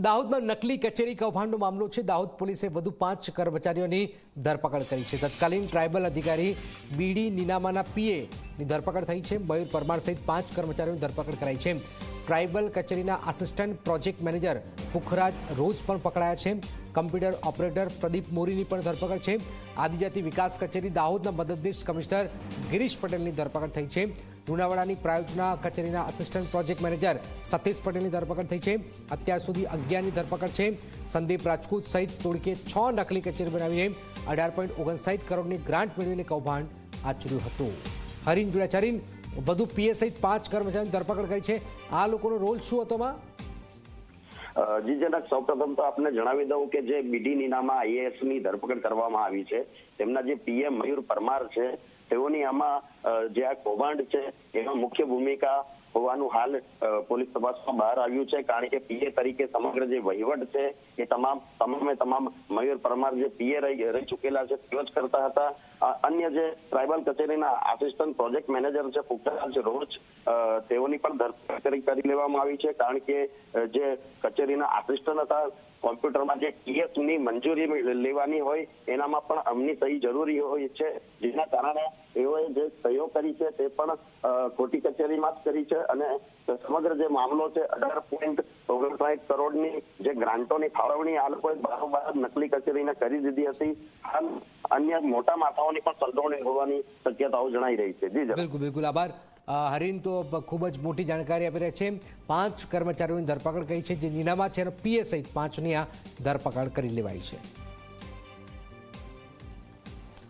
દાહોદમાં નકલી કચેરી કૌભાંડનો મામલો છે. દાહોદ પોલીસે વધુ પાંચ કર્મચારીઓની ધરપકડ કરી છે. તત્કાલીન ટ્રાયબલ અધિકારી બીડી નીનામાના પીએની ધરપકડ થઈ છે. મયુર પરમાર સહિત પાંચ કર્મચારીઓની ધરપકડ કરાઈ છે. ટ્રાયબલ કચેરીના આસિસ્ટન્ટ પ્રોજેક્ટ મેનેજર પુખરાજ રોજ પણ પકડાયા છે. કમ્પ્યુટર ઓપરેટર પ્રદીપ મોરીની પણ ધરપકડ છે. આદિજાતિ વિકાસ કચેરી દાહોદના મદદનીશ કમિશનર ગિરીશ પટેલની ધરપકડ થઈ છે. લુણાવાડાની પ્રાયોજના કચેરીના આસિસ્ટન્ટ પ્રોજેક્ટ મેનેજર સતીશ પટેલની ધરપકડ થઈ છે. અત્યાર સુધી અગિયારની ધરપકડ છે. સંદીપ રાજપૂત સહિત તોડકે છ નકલી કચેરી બનાવીને અઢાર પોઈન્ટ ઓગણસાઠ કરોડની ગ્રાન્ટ મેળવીને કૌભાંડ આચર્યું હતું. હરીન જોડ્યા હરીન વધુ પીએ સહિત પાંચ કર્મચારીની ધરપકડ કરી છે. આ લોકોનો રોલ શું હતો માં? જી જનક, સૌપ્રથમ તો આપને જણાવી દઉં કે જે બીડી નીનામાં આઈએએસની ધરપકડ કરવામાં આવી છે, તેમના જે પીએમ મયુર પરમાર છે, તેઓની આમાં જે આ કૌભાંડ છે, એમાં મુખ્ય ભૂમિકા હોવાનું હાલ પોલીસ તપાસમાં બહાર આવ્યું છે, કારણ કે પીએ તરીકે સમગ્ર જે વહીવટ છે, એ તમામ, તમામે તમામ મયુર પરમાર જે પીએ રહી ચૂકેલા છે, તેઓ જ કરતા હતા. અન્ય જે ટ્રાઇબલ કચેરીના આસિસ્ટન્ટ પ્રોજેક્ટ મેનેજર છે પુખરાજ રોજ તેઓની પણ ધરપકડ કરી લેવામાં આવી છે, કારણ કે જે કચેરીના આસિસ્ટન્ટ હતા, કોમ્પ્યુટરમાં જે પીએસની મંજૂરી લેવાની હોય, એનામાં પણ અમની સહી જરૂરી હોય છે. જેના કારણે એઓએ જે સહીઓ કરી છે, તે પણ ખોટી કચેરીમાં જ કરી છે. અને સમગ્ર જે મામલો છે, અઢાર પોઈન્ટ ઓગણસાઠ કરોડની જે ગ્રાન્ટોની ફાળવણી, આ લોકોએ બારોબાર નકલી કચેરીને કરી દીધી હતી. હાલ અન્ય મોટા માથાઓની પણ સંડોવણી હોવાની શક્યતાઓ જણાઈ રહી છે. જી બિલકુલ બિલકુલ. આભાર. હરીન તો ખૂબ જ મોટી જાણકારી આપી રહ્યા છે. પાંચ કર્મચારીઓની ધરપકડ કરી છે, જે નીનામાં છે અને પીએસઆઈ પાંચની આ ધરપકડ કરી લેવાઈ છે.